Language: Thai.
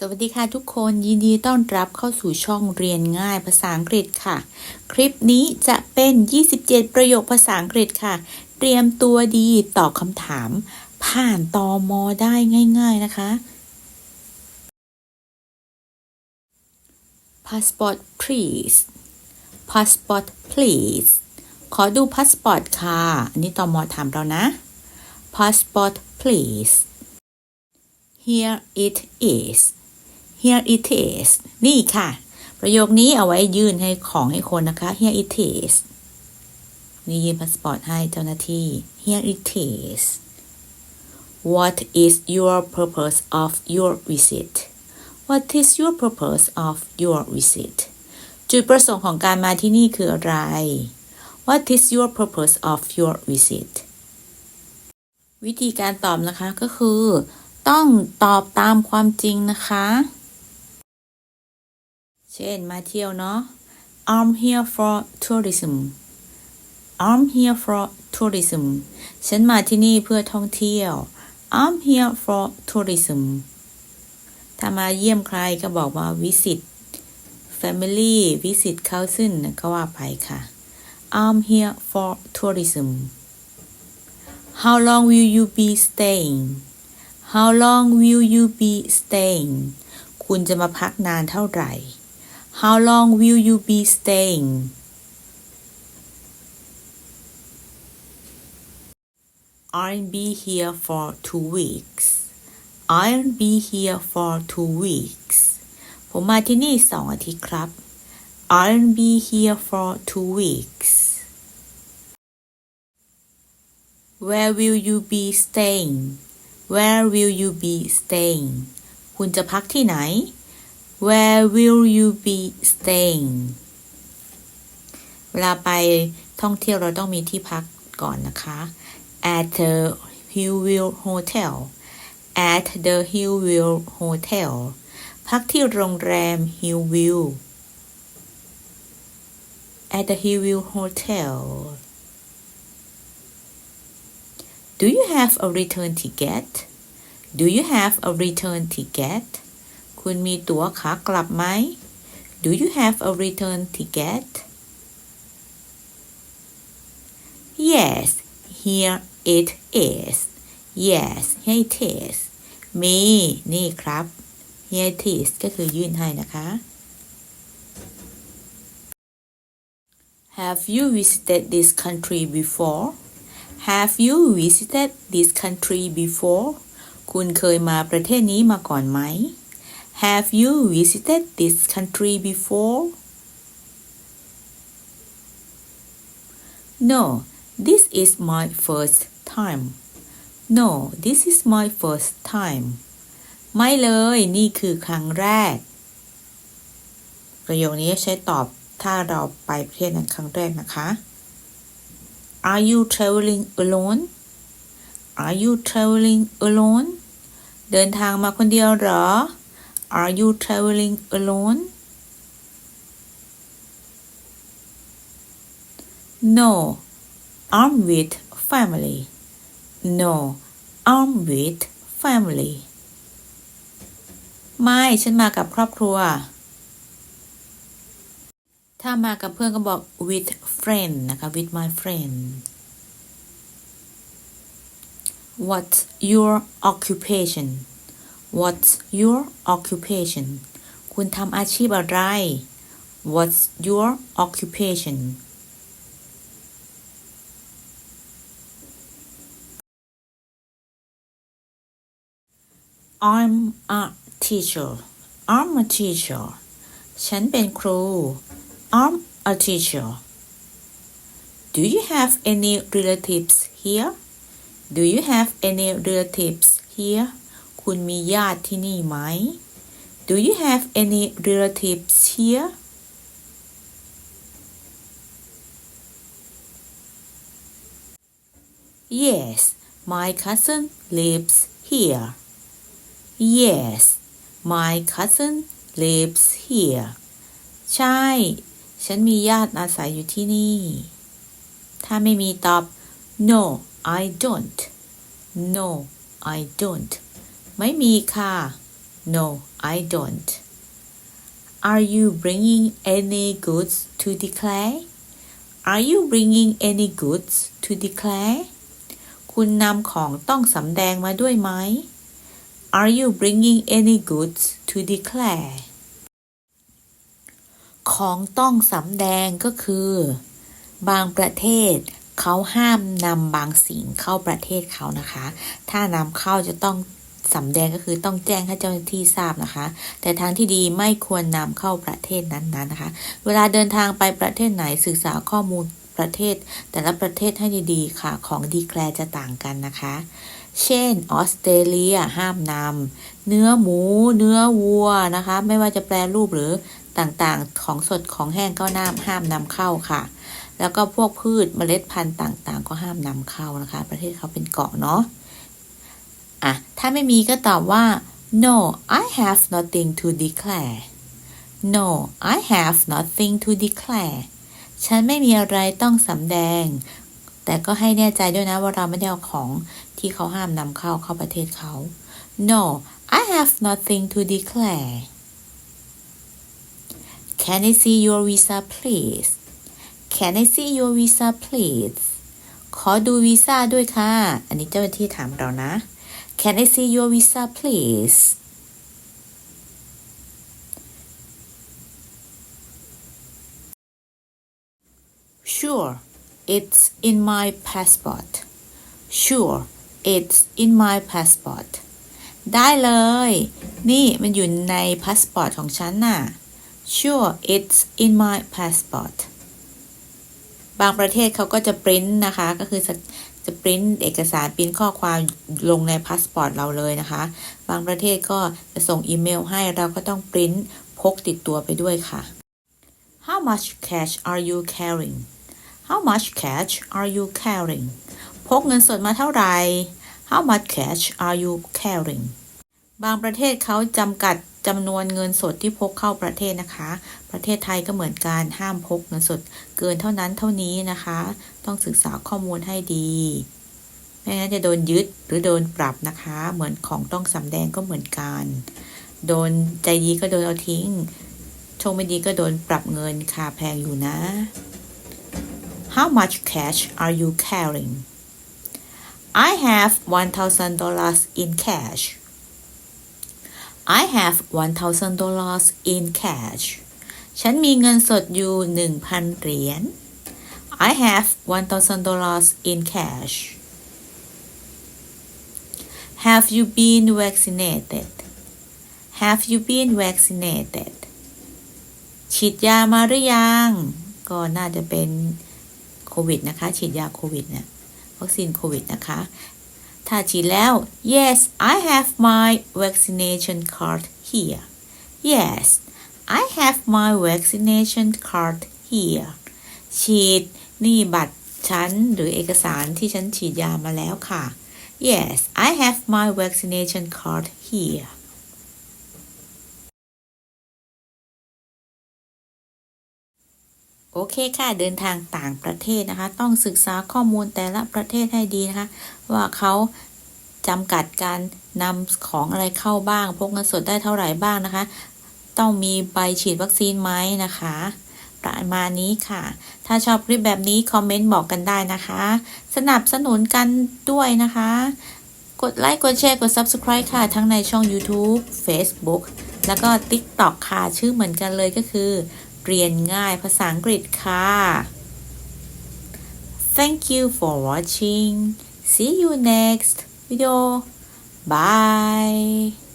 สวัสดีค่ะทุกคนยินดีต้อนรับเข้าสู่ช่องเรียนง่ายภาษาอังกฤษค่ะ คลิปนี้จะเป็น 27 ประโยคภาษาอังกฤษค่ะ เตรียมตัวดีตอบคำถาม ผ่านตอมอได้ง่าย ๆนะคะ passport please passport please ขอดู passport ค่ะ อันนี้ตอมอถามเรานะ passport please here it is here it is นี่ค่ะ ประโยคนี้เอาไว้ยื่นให้ของให้คนนะคะ here it is นี่ยื่นพาสปอร์ตให้เจ้าหน้าที่ here it is What is your purpose of your visit What is your purpose of your visit จุดประสงค์ของการมาที่นี่คืออะไร What is your purpose of your visit วิธีการตอบนะคะก็คือ ต้องตอบตามความจริงนะคะ เช่นมาเที่ยวเนาะ I'm here for tourism I'm here for tourism ฉันมาที่นี่เพื่อท่องเที่ยว I'm here for tourism ถ้ามาเยี่ยมใครก็บอกว่า visit family visit cousin ก็ว่าไปค่ะ I'm here for tourism How long will you be staying How long will you be staying คุณจะมาพักนานเท่าไหร่ How long will you be staying I'll be here for two weeks I'll be here for two weeks ผมมาที่นี่สองอาทิตย์ครับ I'll be here for two weeks Where will you be staying Where will you be staying คุณจะพักที่ไหน Where will you be staying เวลาไปท่องเที่ยวเราต้องมีที่พักก่อนนะคะ at the Hillview Hotel at the Hillview Hotel พักที่โรงแรม Hillview at the Hillview Hotel Do you have a return ticket Do you have a return ticket คุณมีตั๋วขากลับไหม Do you have a return ticket Yes here it is Yes here it is มีนี่ครับ here it is ก็คือยื่นให้นะคะ Have you visited this country before Have you visited this country before คุณเคยมาประเทศนี้มาก่อนไหม Have you visited this country before No this is my first time No this is my first time ไม่เลย นี่คือครั้งแรก ประโยคนี้ใช้ตอบถ้าเราไปประเทศนั้นครั้งแรกนะคะ Are you traveling alone Are you traveling alone เดินทางมาคนเดียวหรอ Are you traveling alone No I'm with family No I'm with family ไม่ ฉันมากับครอบครัว ถ้ามากับเพื่อนก็บอก with friend นะคะ with my friend What's your occupation What's your occupation คุณทำอาชีพอะไร What's your occupation I'm a teacher I'm a teacher ฉันเป็นครู I'm a teacher Do you have any relatives here Do you have any relatives here คุณมีญาติที่นี่ไหม Do you have any relatives here Yes my cousin lives here Yes my cousin lives here ใช่ ฉันมีญาติอาศัยอยู่ที่นี่ ถ้าไม่มีตอบ no I don't no I don't ไม่มีค่ะ No I don't Are you bringing any goods to declare Are you bringing any goods to declare คุณนำของต้องสำแดงมาด้วยไหม Are you bringing any goods to declare ของต้องสำแดงก็คือ บางประเทศเขาห้ามนำบางสิ่งเข้าประเทศเขานะคะ ถ้านำเข้าจะต้อง สำแดงก็คือต้องแจ้งให้เจ้าหน้าที่ทราบนะคะ แต่ทางที่ดีไม่ควรนำเข้าประเทศนั้นๆนะคะ เวลาเดินทางไปประเทศไหนศึกษาข้อมูลประเทศ แต่ละประเทศให้ดีๆค่ะ ของดีแคลร์จะต่างกันนะคะ เช่น ออสเตรเลียห้ามนำเนื้อหมู เนื้อวัวนะคะ ไม่ว่าจะแปรรูปหรือต่างๆ ของสดของแห้งก็น้ำห้ามนำเข้าค่ะ แล้วก็พวกพืชเมล็ดพันธุ์ต่างๆ ก็ห้ามนำเข้านะคะ ประเทศเขาเป็นเกาะเนาะ อะ ถ้าไม่มีก็ตอบว่า no I have nothing to declare no I have nothing to declare ฉันไม่มีอะไรต้องสำแดง แต่ก็ให้แน่ใจด้วยนะว่าเราไม่ได้เอาของที่เขาห้ามนำเข้าเข้าประเทศเขา no I have nothing to declare Can I see your visa please Can I see your visa please ขอดูวีซ่าด้วยค่ะ อันนี้เจ้าหน้าที่ถามเรานะ Can I see your visa please Sure it's in my passport Sure it's in my passport ได้เลย นี่มันอยู่ในพาสปอร์ตของฉันน่ะ Sure it's in my passport บางประเทศเขาก็จะปริ้นนะคะ ก็คือ จะปริ้นเอกสารปริ้นข้อความลงในพาสปอร์ตเราเลยนะคะ บางประเทศก็จะส่งอีเมลให้เราก็ต้องปริ้นพกติดตัวไปด้วยค่ะ How much cash are you carrying How much cash are you carrying พกเงินสดมาเท่าไหร่ How much cash are you carrying บางประเทศเขาจำกัด จำนวนเงินสดที่พกเข้าประเทศนะคะ ประเทศไทยก็เหมือนกันห้ามพกเงินสดเกินเท่านั้นเท่านี้นะคะ ต้องศึกษาข้อมูลให้ดีไม่งั้นจะโดนยึดหรือโดนปรับนะคะ เหมือนของต้องสำแดงก็เหมือนกัน โดนใจดีก็โดนเอาทิ้งโชคไม่ดีก็โดนปรับเงินค่ะแพงอยู่นะ How much cash are you carrying I have $1,000 in cash I have $1,000 in cash ฉันมีเงินสดอยู่1,000เหรียญ I have $1,000 in cash Have you been vaccinated Have you been vaccinated ฉีดยามาหรือยัง ก็น่าจะเป็นโควิดนะคะ ฉีดยาโควิดเนี่ยวัคซีนโควิดนะคะ ถ้าฉีดแล้ว yes I have my vaccination card here yes I have my vaccination card here ฉีดนี่บัตรฉันหรือเอกสารที่ฉันฉีดยามาแล้วค่ะ yes I have my vaccination card here โอเคค่ะ เดินทางต่างประเทศนะคะ ต้องศึกษาข้อมูลแต่ละประเทศให้ดีนะคะ ว่าเขา จำกัดการนำของอะไรเข้าบ้างพกเงินสดได้เท่าไหร่บ้างนะคะ ต้องมีใบฉีดวัคซีนไหมนะคะ ประมาณนี้ค่ะ ถ้าชอบคลิปแบบนี้คอมเมนต์บอกกันได้นะคะ สนับสนุนกันด้วยนะคะ กดไลค์กดแชร์กด Subscribe ค่ะ ทั้งในช่อง YouTube Facebook แล้วก็ TikTok ค่ะ ชื่อเหมือนกันเลยก็คือ เรียนง่ายภาษาอังกฤษค่ะ Thank you for watching see you next video. Bye